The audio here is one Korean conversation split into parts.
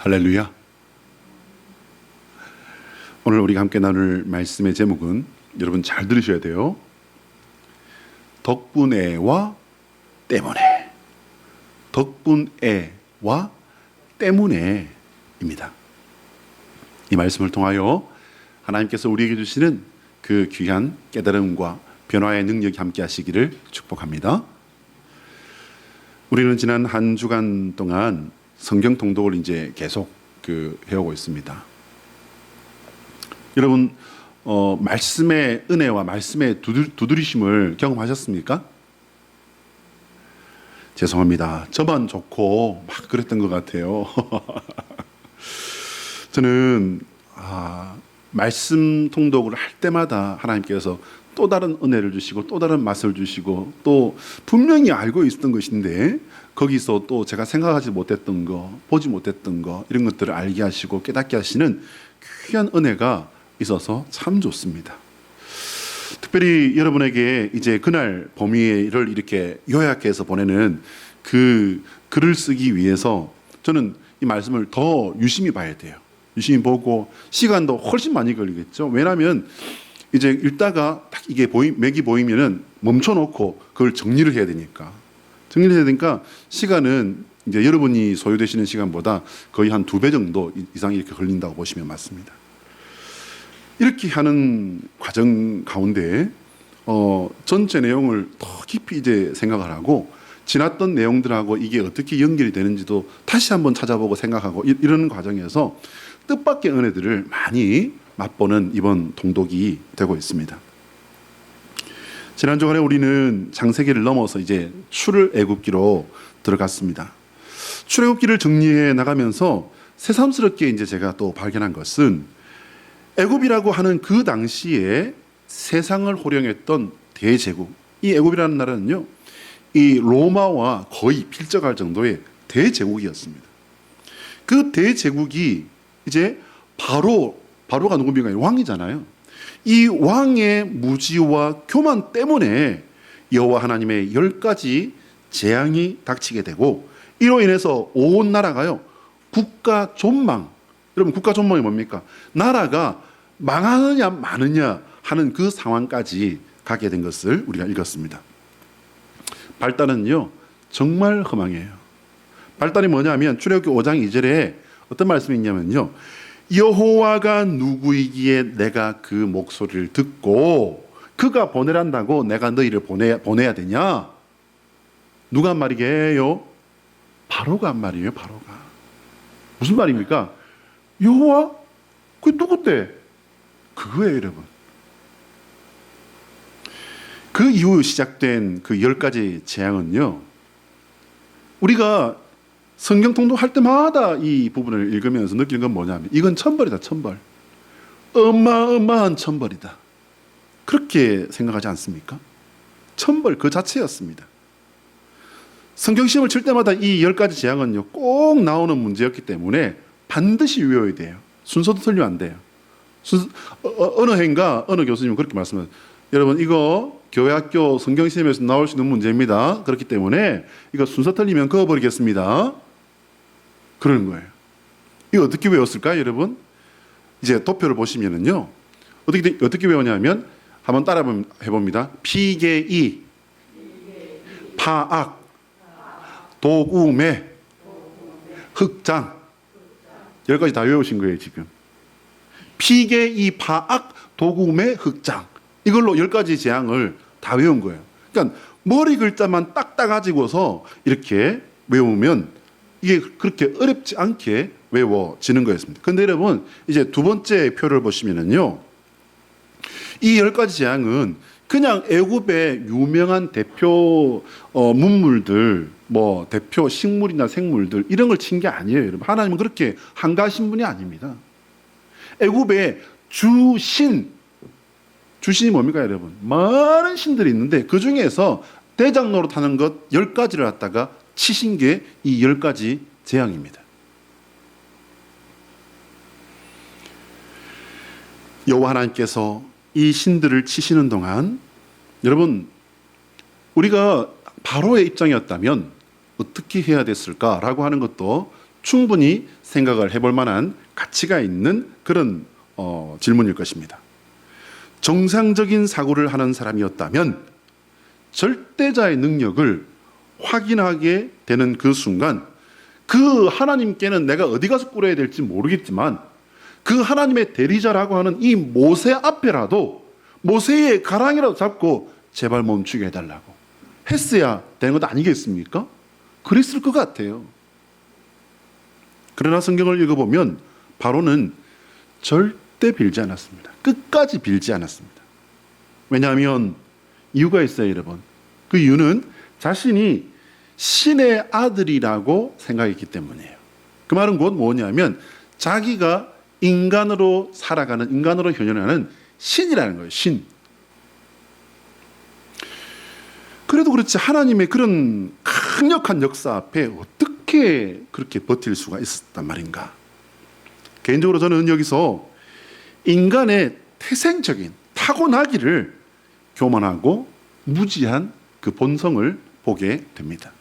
할렐루야. 오늘 우리가 함께 나눌 말씀의 제목은 여러분 잘 들으셔야 돼요. 덕분에와 때문에. 덕분에와 때문에입니다. 이 말씀을 통하여 하나님께서 우리에게 주시는 그 귀한 깨달음과 변화의 능력이 함께 하시기를 축복합니다. 우리는 지난 한 주간 동안 성경 통독을 이제 계속 그 해오고 있습니다. 여러분 어, 말씀의 은혜와 말씀의 두들, 두드리 심을 경험하셨습니까? 죄송합니다. 저만 좋고 막 그랬던 것 같아요. 저는 아, 말씀 통독을 할 때마다 하나님께서 또 다른 은혜를 주시고 또 다른 맛을 주시고 또 분명히 알고 있었던 것인데 거기서 또 제가 생각하지 못했던 거, 보지 못했던 거 이런 것들을 알게 하시고 깨닫게 하시는 귀한 은혜가 있어서 참 좋습니다. 특별히 여러분에게 이제 그날 범위를 이렇게 요약해서 보내는 그 글을 쓰기 위해서 저는 이 말씀을 더 유심히 봐야 돼요. 유심히 보고 시간도 훨씬 많이 걸리겠죠. 왜냐하면 이제 읽다가 딱 이게 보이, 맥이 보이면은 멈춰놓고 그걸 정리를 해야 되니까 정리를 해야 되니까 시간은 이제 여러분이 소요되시는 시간보다 거의 한 두 배 정도 이상 이렇게 걸린다고 보시면 맞습니다. 이렇게 하는 과정 가운데 어, 전체 내용을 더 깊이 이제 생각을 하고 지났던 내용들하고 이게 어떻게 연결이 되는지도 다시 한번 찾아보고 생각하고 이, 이런 과정에서 뜻밖의 은혜들을 많이 맛보는 이번 동독이 되고 있습니다. 지난 주간에 우리는 장세기를 넘어서 이제 출애굽기로 들어갔습니다. 출애굽기를 정리해 나가면서 새삼스럽게 이제 제가 또 발견한 것은 애굽이라고 하는 그 당시에 세상을 호령했던 대제국 이 애굽이라는 나라는요 이 로마와 거의 필적할 정도의 대제국이었습니다. 그 대제국이 이제 바로 바로가 누굽니까? 왕이잖아요. 이 왕의 무지와 교만 때문에 여호와 하나님의 열 가지 재앙이 닥치게 되고 이로 인해서 온 나라가요 국가 존망. 여러분 국가 존망이 뭡니까? 나라가 망하느냐 마느냐 하는 그 상황까지 가게 된 것을 우리가 읽었습니다. 발단은요 정말 허망해요. 발단이 뭐냐면 출애굽기 5장 2절에 어떤 말씀이 있냐면요. 여호와가 누구이기에 내가 그 목소리를 듣고 그가 보내란다고 내가 너희를 보내, 보내야 되냐? 누가 한 말이게요? 바로가 한 말이에요, 바로가. 무슨 말입니까? 여호와? 그 누구 때? 그거예요, 여러분. 그 이후 시작된 그 열 가지 재앙은요, 우리가 성경 통독할 때마다 이 부분을 읽으면서 느끼는 건 뭐냐면 이건 천벌이다, 천벌. 어마어마한 천벌이다. 그렇게 생각하지 않습니까? 천벌 그 자체였습니다. 성경 시험을 칠 때마다 이 열 가지 재앙은요 꼭 나오는 문제였기 때문에 반드시 외워야 돼요. 순서도 틀리면 안 돼요. 순, 어, 느 해인가 어느 교수님은 그렇게 말씀하세요. 여러분 이거 교회 학교 성경 시험에서 나올 수 있는 문제입니다. 그렇기 때문에 이거 순서 틀리면 그어버리겠습니다. 그러는 거예요. 이거 어떻게 외웠을까요, 여러분? 이제 도표를 보시면은요. 어떻게 어떻게 외우냐면 한번 따라 해봅니다. 피계이, 파악, 도구매, 흑장 열 가지 다 외우신 거예요 지금. 피계이, 파악, 도구매, 흑장 이걸로 열 가지 재앙을 다 외운 거예요. 그러니까 머리 글자만 딱 따가지고서 이렇게 외우면 이게 그렇게 어렵지 않게 외워지는 거였습니다. 근데 여러분 이제 두 번째 표를 보시면은요. 이 열 가지 재앙은 그냥 애굽의 유명한 대표 어, 문물들, 뭐 대표 식물이나 생물들 이런 걸 친 게 아니에요, 여러분. 하나님은 그렇게 한가하신 분이 아닙니다. 애굽의 주신, 주신이 뭡니까, 여러분? 많은 신들이 있는데 그 중에서 대장 노릇하는 것열 가지를 갖다가 치신 게이열 가지 재앙입니다. 여호와 하나님께서 이 신들을 치시는 동안 여러분 우리가 바로의 입장이었다면 어떻게 해야 됐을까라고 하는 것도 충분히 생각을 해볼 만한 가치가 있는 그런 어, 질문일 것입니다. 정상적인 사고를 하는 사람이었다면 절대자의 능력을 확인하게 되는 그 순간 그 하나님께는 내가 어디 가서 꿇어야 될지 모르겠지만 그 하나님의 대리자라고 하는 이 모세 앞에라도 모세의 가랑이라도 잡고 제발 멈추게 해달라고 했어야 되는 것 아니겠습니까? 그랬을 것 같아요. 그러나 성경을 읽어보면 바로는 절 대 빌지 않았습니다. 끝까지 빌지 않았습니다. 왜냐하면 이유가 있어요, 여러분. 그 이유는 자신이 신의 아들이라고 생각했기 때문이에요. 그 말은 곧 뭐냐면 자기가 인간으로 살아가는 인간으로 현현하는 신이라는 거예요. 신. 그래도 그렇지 하나님의 그런 강력한 역사 앞에 어떻게 그렇게 버틸 수가 있었단 말인가? 개인적으로 저는 여기서 인간의 태생적인 타고나기를 교만하고 무지한 그 본성을 보게 됩니다.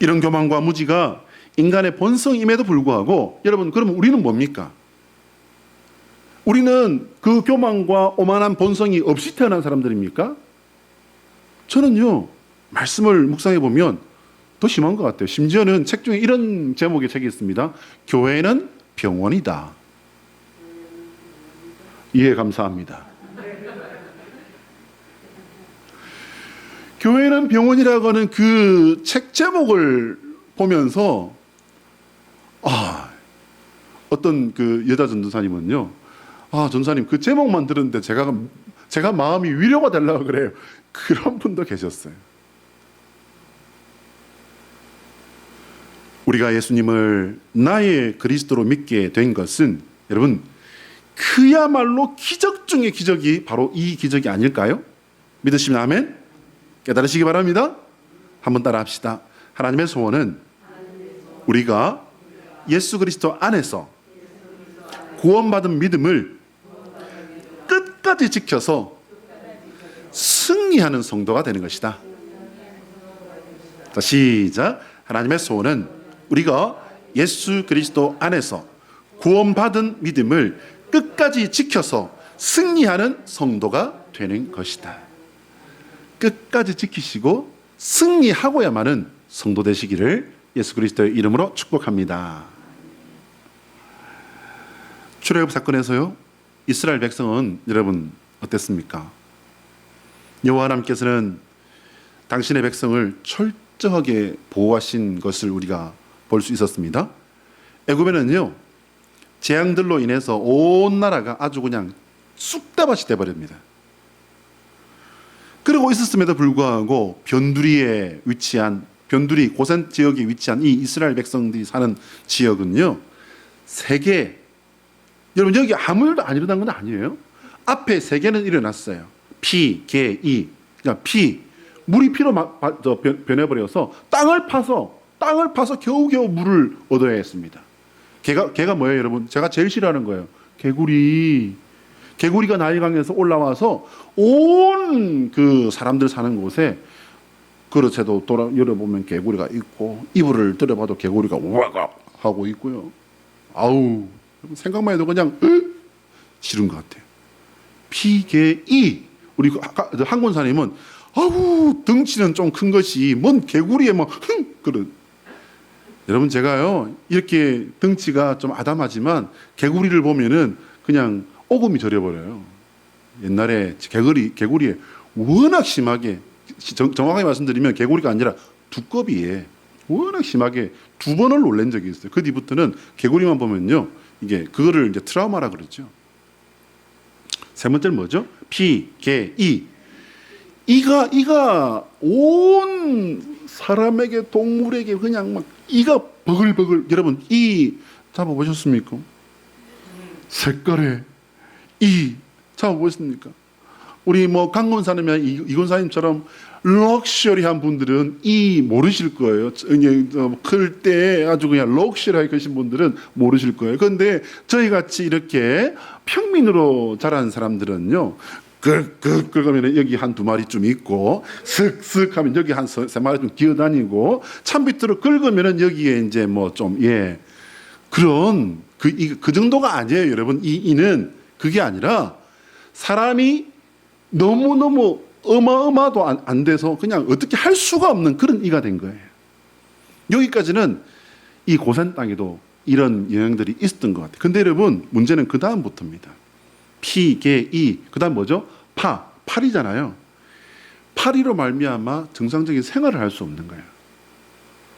이런 교만과 무지가 인간의 본성임에도 불구하고 여러분 그러면 우리는 뭡니까? 우리는 그 교만과 오만한 본성이 없이 태어난 사람들입니까? 저는요 말씀을 묵상해 보면 더 심한 것 같아요. 심지어는 책 중에 이런 제목의 책이 있습니다. 교회는 병원이다. 이해 감사합니다. 교회는 병원이라고 하는 그 책 제목을 보면서 아 어떤 그 여자 전도사님은요 아 전도사님 그 제목만 들었는데 제가 제가 마음이 위로가 되려고 그래요 그런 분도 계셨어요 우리가 예수님을 나의 그리스도로 믿게 된 것은 여러분 그야말로 기적 중의 기적이 바로 이 기적이 아닐까요? 믿으시면 아멘. 깨달으시기 바랍니다. 한번 따라 합시다. 하나님의 소원은 우리가 예수 그리스도 안에서 구원받은 믿음을 끝까지 지켜서 승리하는 성도가 되는 것이다. 자, 시작. 하나님의 소원은 우리가 예수 그리스도 안에서 구원받은 믿음을 끝까지 지켜서 승리하는 성도가 되는 것이다. 끝까지 지키시고 승리하고야만은 성도 되시기를 예수 그리스도의 이름으로 축복합니다. 출애굽 사건에서요. 이스라엘 백성은 여러분 어땠습니까? 여호와 하나님께서는 당신의 백성을 철저하게 보호하신 것을 우리가 볼 수 있었습니다. 애굽에는요. 재앙들로 인해서 온 나라가 아주 그냥 쑥대밭이 돼버립니다. 그러고 있었음에도 불구하고 변두리에 위치한 변두리 고센 지역에 위치한 이 이스라엘 백성들이 사는 지역은요 세계 여러분 여기 아무 일도 안 일어난 건 아니에요. 앞에 세 개는 일어났어요. 피, 개, 이. 그러니까 피 물이 피로 마, 변해버려서 땅을 파서 땅을 파서 겨우겨우 물을 얻어야 했습니다. 개가 개가 뭐예요, 여러분? 제가 제일 싫어하는 거예요. 개구리. 개구리가 나일강에서 올라와서 온 그 사람들 사는 곳에 그릇에도 돌아 열어보면 개구리가 있고 이불을 들어봐도 개구리가 와가 하고 있고요. 아우 생각만 해도 그냥 으, 싫은 것 같아요. 피개이 우리 그 하- 한권사님은 아우 덩치는 좀 큰 것이 뭔 개구리에 뭐흥 그런 여러분 제가요 이렇게 덩치가 좀 아담하지만 개구리를 보면은 그냥 오금이 저려버려요. 옛날에 개구리 개구리에 워낙 심하게 정, 정확하게 말씀드리면 개구리가 아니라 두꺼비에 워낙 심하게 두 번을 놀란 적이 있어요. 그 뒤부터는 개구리만 보면요 이게 그거를 이제 트라우마라 그러죠. 세 번째는 뭐죠? 피, 개, 이. 이가 이가 온 사람에게 동물에게 그냥 막 이가 버글버글 여러분 이 잡아 보셨습니까? 색깔에 이 잡아 보셨습니까? 우리 뭐 강건사님이나 이- 이건사님처럼 럭셔리한 분들은 이 모르실 거예요. 클 때 아주 그냥 럭셔리하게 크신 분들은 모르실 거예요. 그런데 저희 같이 이렇게 평민으로 자란 사람들은요, 끄끄 끄면 여기 한 두 마리쯤 있고 슥슥 하면 여기 한 세 마리쯤 기어 다니고 찬 밑으로 긁으면 여기에 이제 뭐 좀 예 그런 그, 이, 그 정도가 아니에요 여러분 이 이는 그게 아니라 사람이 너무 너무 어마어마도 안, 안 돼서 그냥 어떻게 할 수가 없는 그런 이가 된 거예요. 여기까지는 이 고산 땅에도 이런 영향들이 있었던 것 같아요. 근데 여러분 문제는 그 다음부터입니다. 피, 개, 이, 그 다음 뭐죠? 파, 팔이잖아요. 파리로 말미암아 정상적인 생활을 할 수 없는 거예요.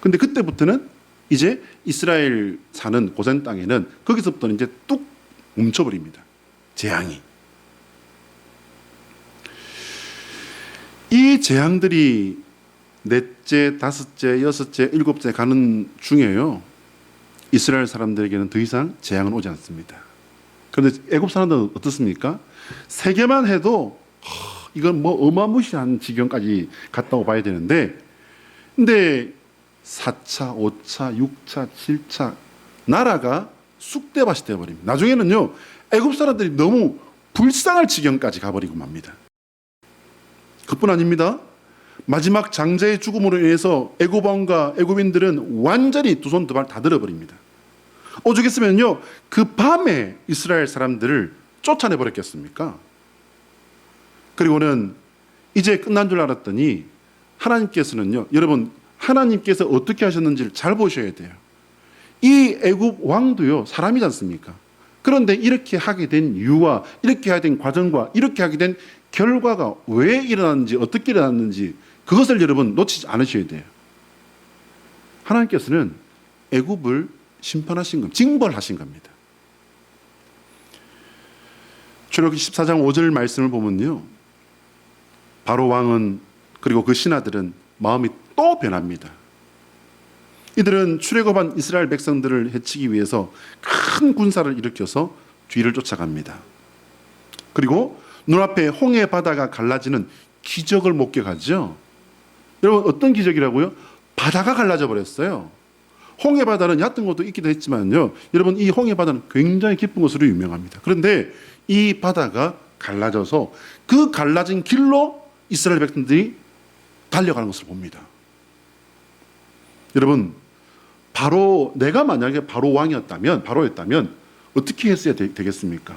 근데 그때부터는 이제 이스라엘 사는 고산 땅에는 거기서부터는 이제 뚝 멈춰버립니다. 재앙이. 이 재앙들이 넷째, 다섯째, 여섯째, 일곱째 가는 중에요. 이스라엘 사람들에게는 더 이상 재앙은 오지 않습니다. 그런데 애굽 사람들은 어떻습니까? 세 개만 해도 하, 이건 뭐 어마무시한 지경까지 갔다고 봐야 되는데 근데 4차, 5차, 6차, 7차 나라가 쑥대밭이 되어버립니다. 나중에는요 애굽 사람들이 너무 불쌍할 지경까지 가버리고 맙니다. 그뿐 아닙니다. 마지막 장자의 죽음으로 인해서 애굽 왕과 애굽인들은 완전히 두 손 두 발 다 들어버립니다. 오죽했으면요 그 밤에 이스라엘 사람들을 쫓아내 버렸겠습니까? 그리고는 이제 끝난 줄 알았더니 하나님께서는요 여러분 하나님께서 어떻게 하셨는지를 잘 보셔야 돼요. 이 애굽 왕도요 사람이지 않습니까? 그런데 이렇게 하게 된 이유와 이렇게 하게 된 과정과 이렇게 하게 된 결과가 왜 일어났는지 어떻게 일어났는지 그것을 여러분 놓치지 않으셔야 돼요. 하나님께서는 애굽을 심판하신 겁니다. 징벌하신 겁니다. 출애굽기 14장 5절 말씀을 보면요. 바로 왕은 그리고 그 신하들은 마음이 또 변합니다. 이들은 출애굽한 이스라엘 백성들을 해치기 위해서 큰 군사를 일으켜서 뒤를 쫓아갑니다. 그리고 눈앞에 홍해 바다가 갈라지는 기적을 목격하죠. 여러분 어떤 기적이라고요? 바다가 갈라져 버렸어요. 홍해 바다는 얕은 것도 있기도 했지만요. 여러분 이 홍해 바다는 굉장히 깊은 것으로 유명합니다. 그런데 이 바다가 갈라져서 그 갈라진 길로 이스라엘 백성들이 달려가는 것을 봅니다. 여러분 바로 내가 만약에 바로 왕이었다면 바로였다면 어떻게 했어야 되, 겠습니까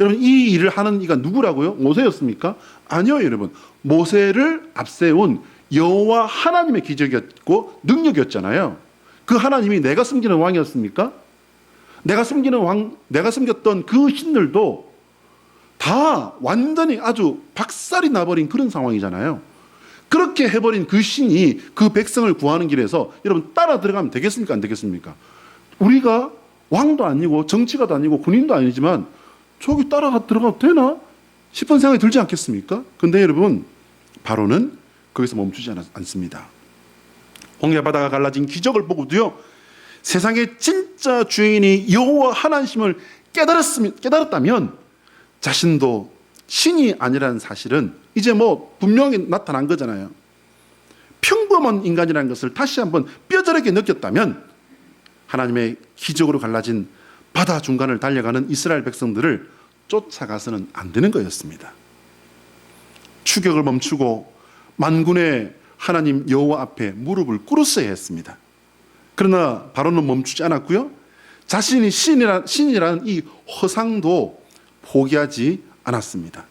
여러분 이 일을 하는 이가 누구라고요? 모세였습니까? 아니요, 여러분. 모세를 앞세운 여호와 하나님의 기적이었고 능력이었잖아요. 그 하나님이 내가 섬기는 왕이었습니까? 내가 섬기는 왕, 내가 섬겼던 그 신들도 다 완전히 아주 박살이 나버린 그런 상황이잖아요. 그렇게 해버린 그 신이 그 백성을 구하는 길에서 여러분 따라 들어가면 되겠습니까? 안 되겠습니까? 우리가 왕도 아니고 정치가도 아니고 군인도 아니지만 저기 따라가 들어가도 되나 싶은 생각이 들지 않겠습니까? 근데 여러분 바로는 거기서 멈추지 않, 않습니다. 홍해 바다가 갈라진 기적을 보고도요 세상의 진짜 주인이 여호와 하나님을 깨달았으면 깨달았다면 자신도 신이 아니라는 사실은 이제 뭐 분명히 나타난 거잖아요. 평범한 인간이라는 것을 다시 한번 뼈저리게 느꼈다면 하나님의 기적으로 갈라진 바다 중간을 달려가는 이스라엘 백성들을 쫓아가서는 안 되는 거였습니다. 추격을 멈추고 만군의 하나님 여호와 앞에 무릎을 꿇었어야 했습니다. 그러나 바로는 멈추지 않았고요. 자신이 신이라, 신이라는 이 허상도 포기하지 않았습니다.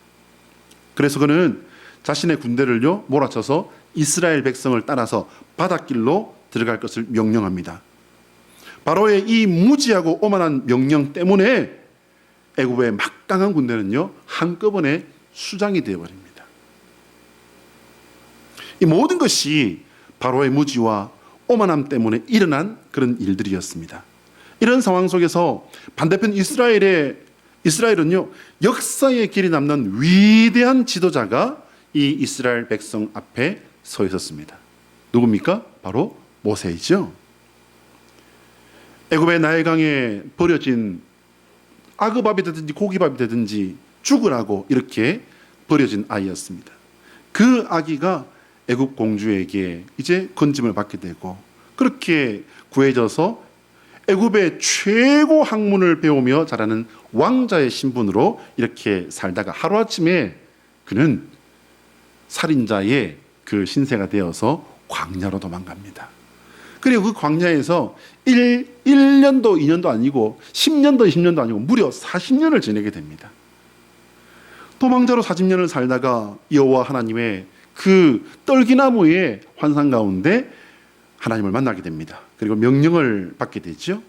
그래서 그는 자신의 군대를요 몰아쳐서 이스라엘 백성을 따라서 바닷길로 들어갈 것을 명령합니다. 바로의 이 무지하고 오만한 명령 때문에 애굽의 막강한 군대는요 한꺼번에 수장이 되어 버립니다. 이 모든 것이 바로의 무지와 오만함 때문에 일어난 그런 일들이었습니다. 이런 상황 속에서 반대편 이스라엘의 이스라엘은요 역사의 길이 남는 위대한 지도자가 이 이스라엘 백성 앞에 서 있었습니다. 누굽니까? 바로 모세이죠. 애굽의 나일강에 버려진 아그밥이 되든지 고기밥이 되든지 죽으라고 이렇게 버려진 아이였습니다. 그 아기가 애굽 공주에게 이제 건짐을 받게 되고 그렇게 구해져서 애굽의 최고 학문을 배우며 자라는 왕자의 신분으로 이렇게 살다가 하루아침에 그는 살인자의 그 신세가 되어서 광야로 도망갑니다. 그리고 그 광야에서 1, 1년도 2년도 아니고 10년도 20년도 아니고 무려 40년을 지내게 됩니다. 도망자로 40년을 살다가 여호와 하나님의 그 떨기나무의 환상 가운데 하나님을 만나게 됩니다. 그리고 명령을 받게 되죠.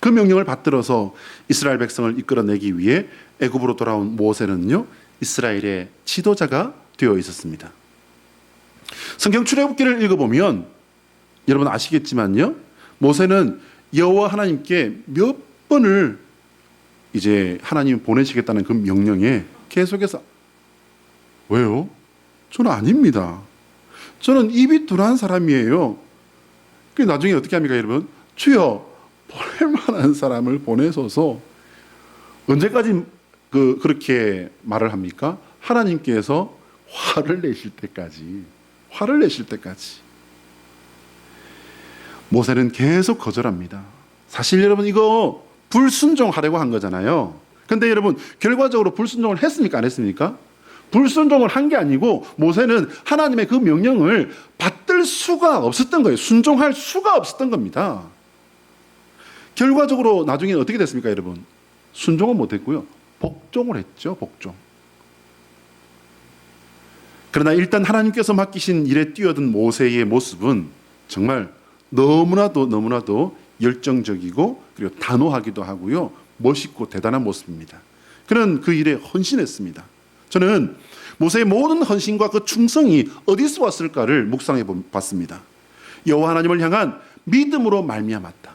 그 명령을 받들어서 이스라엘 백성을 이끌어내기 위해 애굽으로 돌아온 모세는요 이스라엘의 지도자가 되어 있었습니다. 성경 출애굽기를 읽어보면 여러분 아시겠지만요 모세는 여호와 하나님께 몇 번을 이제 하나님이 보내시겠다는 그 명령에 계속해서 왜요? 저는 아닙니다. 저는 입이 둔한 사람이에요. 그 나중에 어떻게 합니까, 여러분? 주여 보낼 만한 사람을 보내소서. 언제까지 그 그렇게 말을 합니까? 하나님께서 화를 내실 때까지, 화를 내실 때까지. 모세는 계속 거절합니다. 사실 여러분 이거 불순종하려고 한 거잖아요. 근데 여러분 결과적으로 불순종을 했습니까? 안 했습니까? 불순종을 한 게 아니고 모세는 하나님의 그 명령을 받들 수가 없었던 거예요. 순종할 수가 없었던 겁니다. 결과적으로 나중에 어떻게 됐습니까, 여러분? 순종은 못했고요. 복종을 했죠, 복종. 그러나 일단 하나님께서 맡기신 일에 뛰어든 모세의 모습은 정말 너무나도 너무나도 열정적이고 그리고 단호하기도 하고요. 멋있고 대단한 모습입니다. 그는 그 일에 헌신했습니다. 저는 모세의 모든 헌신과 그 충성이 어디서 왔을까를 묵상해 봤습니다. 여호와 하나님을 향한 믿음으로 말미암았다.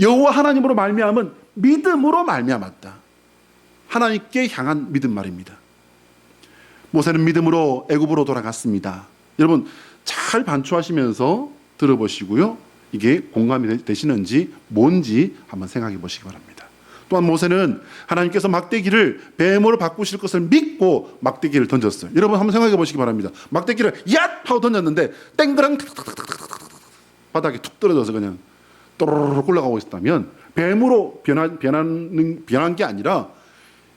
여호와 하나님으로 말미암은 믿음으로 말미암았다. 하나님께 향한 믿음 말입니다. 모세는 믿음으로 애굽으로 돌아갔습니다. 여러분 잘 반추하시면서 들어보시고요. 이게 공감이 되시는지 뭔지 한번 생각해 보시기 바랍니다. 또한 모세는 하나님께서 막대기를 뱀으로 바꾸실 것을 믿고 막대기를 던졌어요. 여러분 한번 생각해 보시기 바랍니다. 막대기를 얏 하고 던졌는데 땡그랑 바닥에 툭 떨어져서 그냥 또르르 굴러가고 있었다면 뱀으로 변한 변한 변한 게 아니라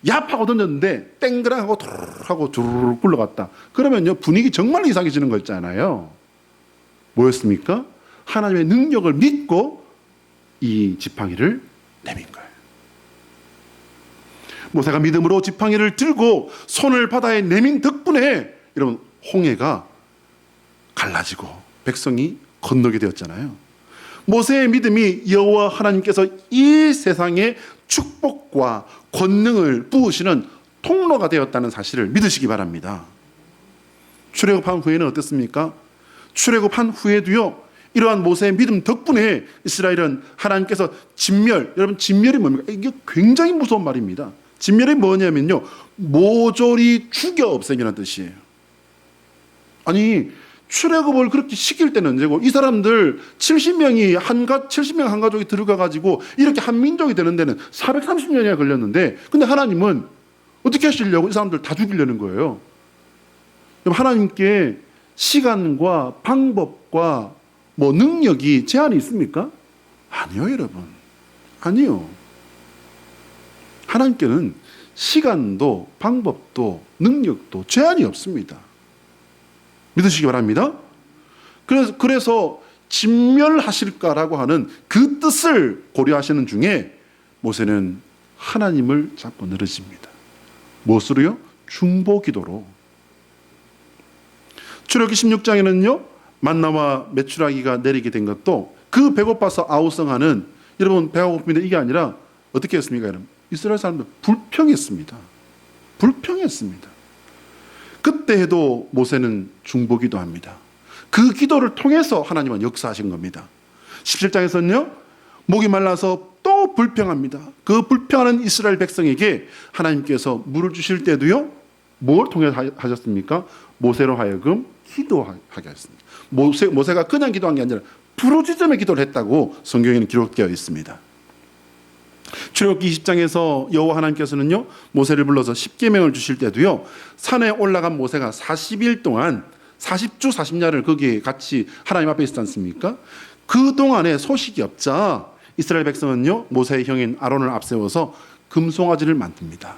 얍 하고 던졌는데 땡그랑 하고 하고 주르르 굴러갔다. 그러면요 분위기 정말 이상해지는 거 있잖아요. 뭐였습니까? 하나님의 능력을 믿고 이 지팡이를 내민 거예요. 모세가 믿음으로 지팡이를 들고 손을 바다에 내민 덕분에 여러분 홍해가 갈라지고 백성이 건너게 되었잖아요. 모세의 믿음이 여호와 하나님께서 이 세상에 축복과 권능을 부으시는 통로가 되었다는 사실을 믿으시기 바랍니다. 출애굽한 후에는 어떻습니까? 출애굽한 후에도요. 이러한 모세의 믿음 덕분에 이스라엘은 하나님께서 진멸, 여러분 진멸이 뭡니까? 이게 굉장히 무서운 말입니다. 진멸이 뭐냐면요. 모조리 죽여 없애기라는 뜻이에요. 아니, 출애굽을 그렇게 시킬 때는 언제고 이 사람들 70명이 한가 70명 한 가족이 들어가 가지고 이렇게 한 민족이 되는 데는 430년이나 걸렸는데 근데 하나님은 어떻게 하시려고 이 사람들 다 죽이려는 거예요. 하나님께 시간과 방법과 뭐 능력이 제한이 있습니까? 아니요, 여러분. 아니요. 하나님께는 시간도 방법도 능력도 제한이 없습니다. 믿으시기 바랍니다. 그래서, 그래서 진멸하실까라고 하는 그 뜻을 고려하시는 중에 모세는 하나님을 잡고 늘어집니다. 무엇으로요? 중보 기도로. 출애굽기 16장에는요. 만나와 메추라기가 내리게 된 것도 그 배고파서 아우성하는 여러분 배가 고픕니다 이게 아니라 어떻게 했습니까 여러분? 이스라엘 사람들 불평했습니다. 불평했습니다. 그때에도 모세는 중보기도 합니다. 그 기도를 통해서 하나님은 역사하신 겁니다. 17장에서는요, 목이 말라서 또 불평합니다. 그 불평하는 이스라엘 백성에게 하나님께서 물을 주실 때도요, 뭘 통해 하셨습니까? 모세로 하여금 기도하게 하셨습니다. 모세, 모세가 그냥 기도한 게 아니라 부르짖음의 기도를 했다고 성경에는 기록되어 있습니다. 출애굽기 20장에서 여호와 하나님께서는요 모세를 불러서 십계명을 주실 때도요 산에 올라간 모세가 40일 동안 40주 40야를 거기에 같이 하나님 앞에 있었지 않습니까? 그 동안에 소식이 없자 이스라엘 백성은요 모세의 형인 아론을 앞세워서 금송아지를 만듭니다.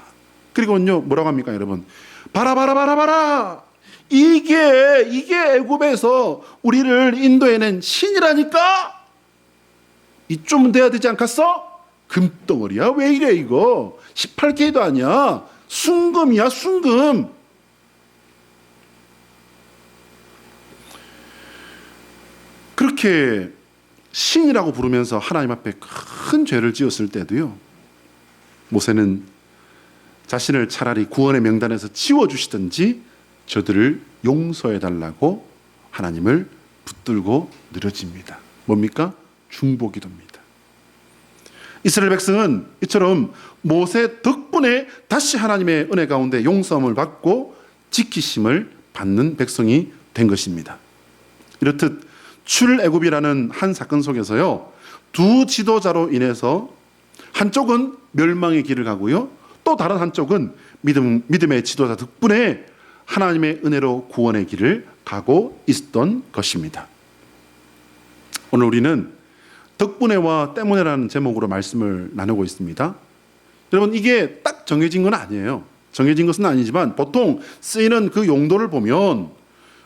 그리고는요 뭐라고 합니까 여러분? 봐라 봐라 봐라 봐라 이게 이게 애굽에서 우리를 인도해낸 신이라니까 이쯤 돼야 되지 않겠어? 금덩어리야 왜 이래 이거 18K도 아니야 순금이야 순금 그렇게 신이라고 부르면서 하나님 앞에 큰 죄를 지었을 때도요 모세는 자신을 차라리 구원의 명단에서 지워주시든지 저들을 용서해 달라고 하나님을 붙들고 늘어집니다. 뭡니까? 중보기도입니다. 이스라엘 백성은 이처럼 모세 덕분에 다시 하나님의 은혜 가운데 용서함을 받고 지키심을 받는 백성이 된 것입니다. 이렇듯 출애굽이라는 한 사건 속에서요 두 지도자로 인해서 한쪽은 멸망의 길을 가고요 또 다른 한쪽은 믿음 믿음의 지도자 덕분에 하나님의 은혜로 구원의 길을 가고 있었던 것입니다. 오늘 우리는 덕분에와 때문에라는 제목으로 말씀을 나누고 있습니다. 여러분 이게 딱 정해진 건 아니에요. 정해진 것은 아니지만 보통 쓰이는 그 용도를 보면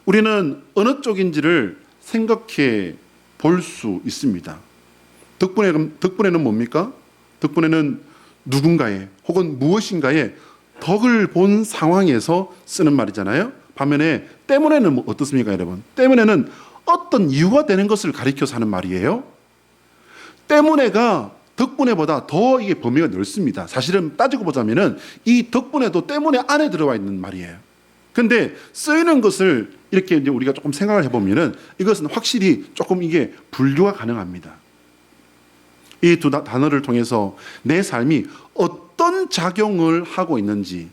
우리는 어느 쪽인지를 생각해 볼 수 있습니다. 덕분에 덕분에는 뭡니까? 덕분에는 누군가의 혹은 무엇인가의 덕을 본 상황에서 쓰는 말이잖아요. 반면에 때문에는 뭐 어떻습니까, 여러분? 때문에는 어떤 이유가 되는 것을 가리켜서 하는 말이에요. 때문에가 덕분에보다 더 이게 범위가 넓습니다. 사실은 따지고 보자면은 이 덕분에도 때문에 안에 들어와 있는 말이에요. 근데 쓰이는 것을 이렇게 이제 우리가 조금 생각을 해보면은 이것은 확실히 조금 이게 분류가 가능합니다. 이 두 단어를 통해서 내 삶이 어떤 작용을 하고 있는지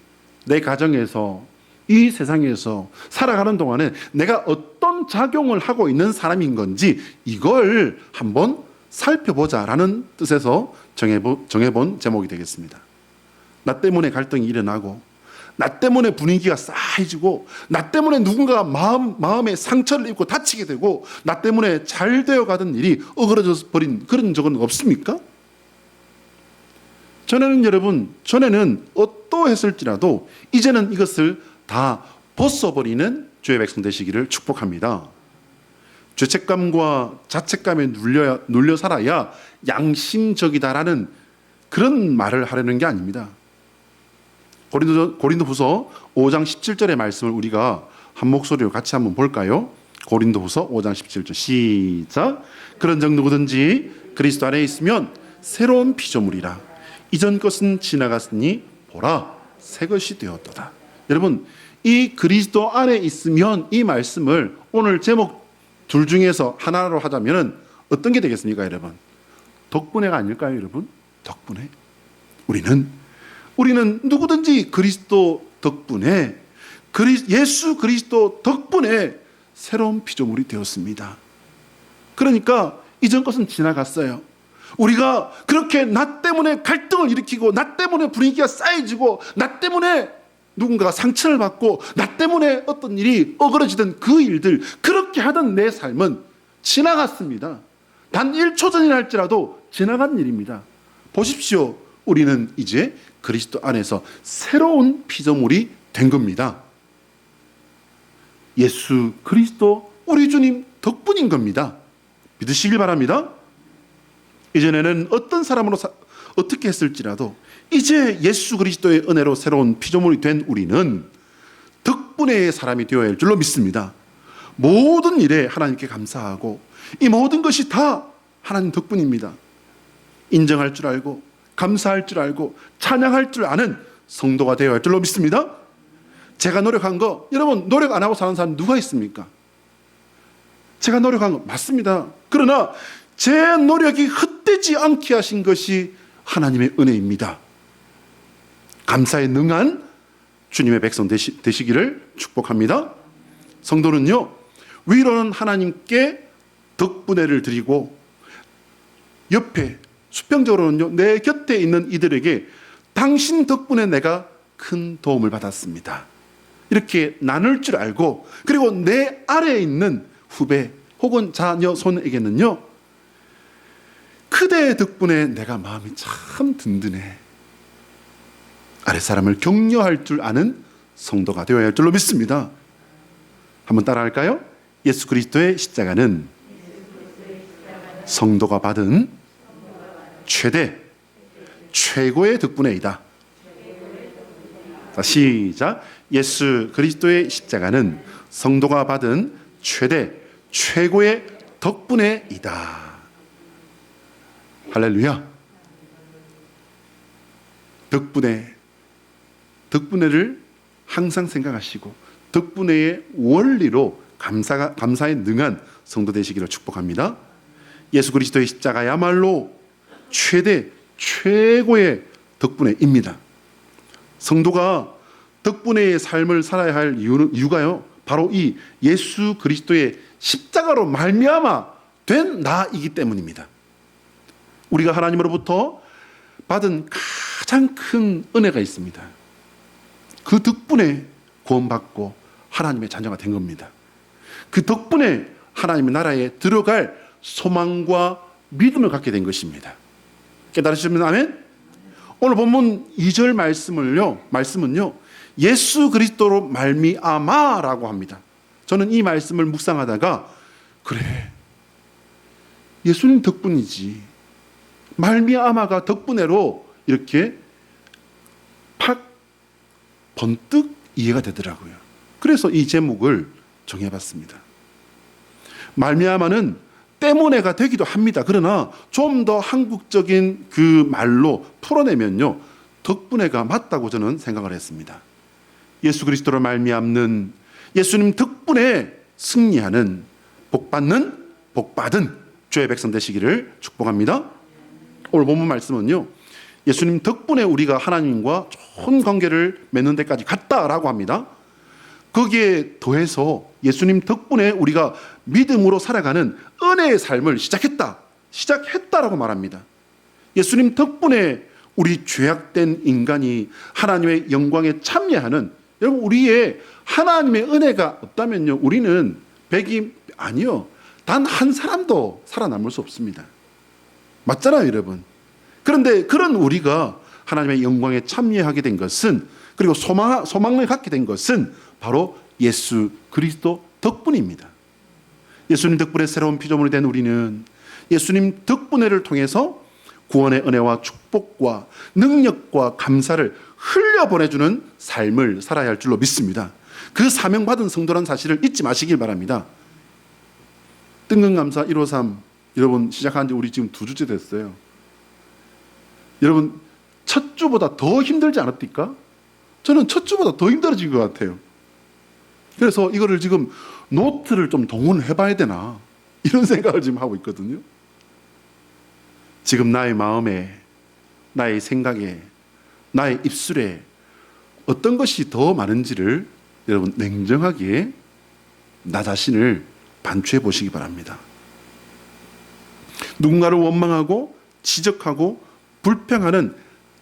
내 가정에서 이 세상에서 살아가는 동안에 내가 어떤 작용을 하고 있는 사람인 건지 이걸 한번 살펴보자라는 뜻에서 정해본, 제목이 되겠습니다. 나 때문에 갈등이 일어나고 나 때문에 분위기가 싸해지고 나 때문에 누군가가 마음, 마음에 상처를 입고 다치게 되고 나 때문에 잘 되어 가던 일이 어그러져 버린 그런 적은 없습니까? 전에는 여러분, 전에는 어떠했을지라도 이제는 이것을 다 벗어버리는 주의 백성 되시기를 축복합니다. 죄책감과 자책감에 눌려, 눌려 살아야 양심적이다라는 그런 말을 하려는 게 아닙니다. 고린도, 고린도후서 5장 17절의 말씀을 우리가 한 목소리로 같이 한번 볼까요? 고린도후서 5장 17절 시작. 그런 적 누구든지 그리스도 안에 있으면 새로운 피조물이라. 이전 것은 지나갔으니 보라 새 것이 되었도다. 여러분 이 그리스도 안에 있으면 이 말씀을 오늘 제목 둘 중에서 하나로 하자면은 어떤 게 되겠습니까, 여러분? 덕분에가 아닐까요, 여러분? 덕분에 우리는 우리는 누구든지 그리스도 덕분에 그리, 예수 그리스도 덕분에 새로운 피조물이 되었습니다. 그러니까 이전 것은 지나갔어요. 우리가 그렇게 나 때문에 갈등을 일으키고 나 때문에 분위기가 쌓여지고 나 때문에 누군가가 상처를 받고 나 때문에 어떤 일이 어그러지던 그 일들 그렇게 하던 내 삶은 지나갔습니다. 단 1초 전이라 할지라도 지나간 일입니다. 보십시오. 우리는 이제 그리스도 안에서 새로운 피조물이 된 겁니다. 예수 그리스도 우리 주님 덕분인 겁니다. 믿으시길 바랍니다. 이전에는 어떤 사람으로 사, 어떻게 했을지라도 이제 예수 그리스도의 은혜로 새로운 피조물이 된 우리는 덕분의 사람이 되어야 할 줄로 믿습니다. 모든 일에 하나님께 감사하고 이 모든 것이 다 하나님 덕분입니다. 인정할 줄 알고 감사할 줄 알고 찬양할 줄 아는 성도가 되어야 할 줄로 믿습니다. 제가 노력한 거 여러분 노력 안 하고 사는 사람 누가 있습니까? 제가 노력한 거 맞습니다. 그러나 제 노력이 헛되지 않게 하신 것이 하나님의 은혜입니다. 감사에 능한 주님의 백성 되시, 되시기를 축복합니다. 성도는요, 위로는 하나님께 덕분에를 드리고, 옆에, 수평적으로는요, 내 곁에 있는 이들에게 당신 덕분에 내가 큰 도움을 받았습니다. 이렇게 나눌 줄 알고, 그리고 내 아래에 있는 후배 혹은 자녀 손에게는요, 그대 덕분에 내가 마음이 참 든든해. 아랫사람을 격려할 줄 아는 성도가 되어야 할 줄로 믿습니다. 한번 따라할까요? 예수 그리스도의 십자가는 성도가 받은 최대 최고의 덕분에이다. 자, 시작. 예수 그리스도의 십자가는 성도가 받은 최대 최고의 덕분에이다. 할렐루야. 덕분에 덕분에를 항상 생각하시고 덕분에의 원리로 감사가 감사에 능한 성도 되시기를 축복합니다. 예수 그리스도의 십자가야말로 최대 최고의 덕분에입니다. 성도가 덕분에의 삶을 살아야 할 이유는 이유가요. 바로 이 예수 그리스도의 십자가로 말미암아 된 나이기 때문입니다. 우리가 하나님으로부터 받은 가장 큰 은혜가 있습니다. 그 덕분에 구원받고 하나님의 자녀가 된 겁니다. 그 덕분에 하나님의 나라에 들어갈 소망과 믿음을 갖게 된 것입니다. 깨달으시면 아멘? 오늘 본문 2절 말씀을요, 말씀은요, 예수 그리스도로 말미암아라고 합니다. 저는 이 말씀을 묵상하다가 그래 예수님 덕분이지 말미암아가 덕분에로 이렇게 팍 번뜩 이해가 되더라고요. 그래서 이 제목을 정해봤습니다. 말미암아는 때문에가 되기도 합니다. 그러나 좀 더 한국적인 그 말로 풀어내면요 덕분에가 맞다고 저는 생각을 했습니다. 예수 그리스도로 말미암는 예수님 덕분에 승리하는 복받는 복받은 주의 백성 되시기를 축복합니다. 오늘 본문 말씀은요. 예수님 덕분에 우리가 하나님과 좋은 관계를 맺는 데까지 갔다라고 합니다. 거기에 더해서 예수님 덕분에 우리가 믿음으로 살아가는 은혜의 삶을 시작했다. 시작했다라고 말합니다. 예수님 덕분에 우리 죄악된 인간이 하나님의 영광에 참여하는 여러분 우리의 하나님의 은혜가 없다면요 우리는 백이 아니요 단 한 사람도 살아남을 수 없습니다. 맞잖아요, 여러분. 그런데 그런 우리가 하나님의 영광에 참여하게 된 것은 그리고 소망, 소망을 갖게 된 것은 바로 예수 그리스도 덕분입니다. 예수님 덕분에 새로운 피조물이 된 우리는 예수님 덕분에를 통해서 구원의 은혜와 축복과 능력과 감사를 흘려 보내주는 삶을 살아야 할 줄로 믿습니다. 그 사명받은 성도란 사실을 잊지 마시길 바랍니다. 뜬금감사 153 여러분 시작한 지 우리 지금 두 주째 됐어요. 여러분 첫 주보다 더 힘들지 않았습니까? 저는 첫 주보다 더 힘들어진 것 같아요. 그래서 이거를 지금 노트를 좀 동원해 봐야 되나 이런 생각을 지금 하고 있거든요. 지금 나의 마음에 나의 생각에 나의 입술에 어떤 것이 더 많은지를 여러분 냉정하게 나 자신을 반추해 보시기 바랍니다. 누군가를 원망하고 지적하고 불평하는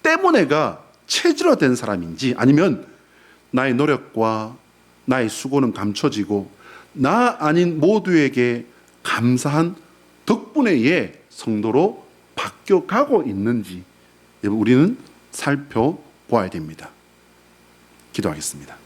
때문에가 체질화된 사람인지 아니면 나의 노력과 나의 수고는 감춰지고 나 아닌 모두에게 감사한 덕분에의 성도로 바뀌어 가고 있는지 우리는 살펴보아야 됩니다. 기도하겠습니다.